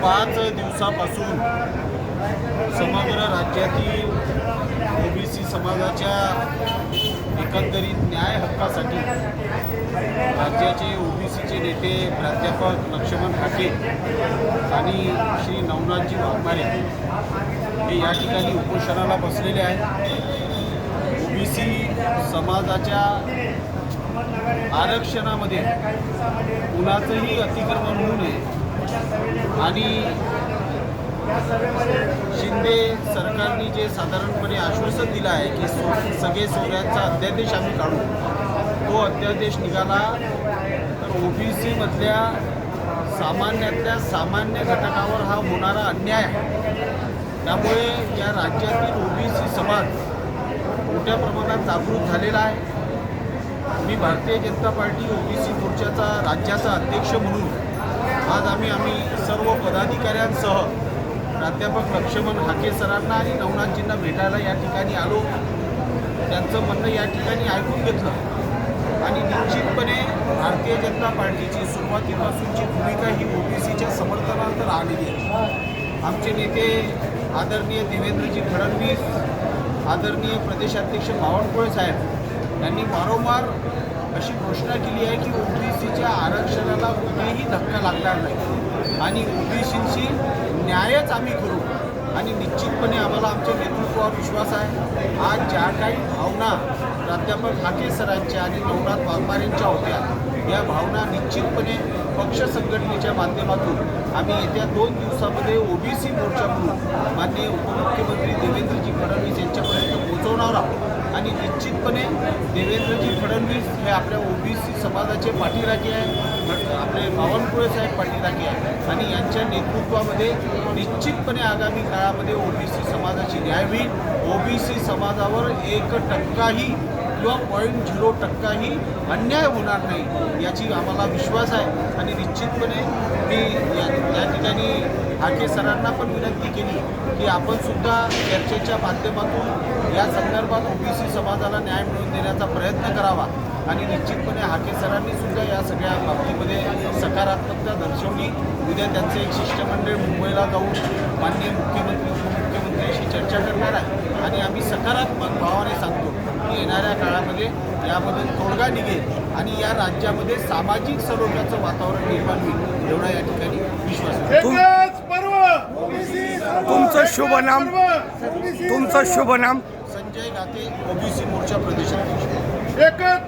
पाच दिवसापासून समग्र राज्यातील ओबीसी समाजाच्या एकंदरीत न्याय हक्कासाठी राज्याचे ओबीसीचे नेते प्राध्यापक लक्ष्मण हाके आणि श्री नवनाथजी वाघमारे हे या ठिकाणी उपोषणाला बसलेले आहेत. ओबीसी समाजाच्या आरक्षणामध्ये कुणाचंही अतिक्रमण होऊ नये. आणि शिंदे सरकारने जे साधारणपणे आश्वासन दिलं आहे की सगळे सोयऱ्यांचा अध्यादेश आम्ही काढू. तो अध्यादेश निघाला ओबीसीमधल्या सामान्यातल्या सामान्य घटकावर हा होणारा अन्याय आहे. त्यामुळे या राज्यातील ओबीसी समाज मोठ्या प्रमाणात जागृत झालेला आहे. मी भारतीय जनता पार्टी ओबीसी मोर्चाचा राज्याचा अध्यक्ष म्हणून आज आम्ही आम्ही सर्व पदाधिकाऱ्यांसह प्राध्यापक लक्ष्मण हाके सरांना आणि नवनाथजींना भेटायला या ठिकाणी आलो. त्यांचं म्हणणं या ठिकाणी ऐकून घेतलं. आणि निश्चितपणे भारतीय जनता पार्टीची सुरुवातीपासूनची भूमिका ही ओबीसीच्या समर्थनार्थ राहिलेली आहे. आमचे नेते आदरणीय देवेंद्रजी फडणवीस आदरणीय प्रदेशाध्यक्ष बावनकुळे साहेब यांनी वारंवार अशी घोषणा केली आहे की ओबीसीच्या आरक्षणाला कुठेही धक्का लागणार नाही. आणि ओबीसींशी न्यायच आम्ही करू. आणि निश्चितपणे आम्हाला आमच्या नेतृत्वावर विश्वास आहे. आज ज्या काही भावना प्राध्यापक हाके सरांच्या आणि नवनाथ वाघमारेंच्या होत्या या भावना निश्चितपणे पक्ष संघटनेच्या माध्यमातून आम्ही येत्या दोन दिवसामध्ये ओबीसी मोर्चा म्हणून माननीय उपमुख्यमंत्री देवेंद्रजी फडणवीस यांच्यापर्यंत पोहोचवणार आहोत. आणि निश्चितपणे देवेंद्रजी फडणवीस हे आपल्या ओबीसी समाजाचे पाठीराखे आहे आपले बावनकुळे साहेब पाठीराखे आहे आणि यांच्या नेतृत्वामध्ये निश्चितपणे आगामी काळामध्ये ओबीसी समाजाची न्याय होईल. ओबीसी समाजावर एक टक्काही किंवा पॉईंट झिरो टक्काही अन्याय होणार नाही याची आम्हाला विश्वास आहे. आणि निश्चितपणे मी या या ठिकाणी हाके सरांना पण विनंती केली की आपण सुद्धा चर्चेच्या माध्यमातून या संदर्भात ओबीसी समाजाला न्याय मिळवून देण्याचा प्रयत्न करावा. आणि निश्चितपणे हाके सरांनी सुद्धा या सगळ्या बाबतीमध्ये सकारात्मकता दर्शवली. उद्या त्यांचं एक शिष्टमंडळ मुंबईला जाऊन माननीय मुख्यमंत्री उपमुख्यमंत्र्यांशी चर्चा करणार आहे आणि आम्ही सकारात्मक भावाने सांगतो की येणाऱ्या यामध्ये तोडगा निघेल आणि या राज्यामध्ये सामाजिक सरोग्याचं वातावरण निर्माण होईल एवढा या ठिकाणी विश्वास आहे. एकच पर्व. तुमचं शुभ नाम. तुमचं शुभ नाम. संजय गाते ओबीसी मोर्चा प्रदेशाध्यक्ष. एकच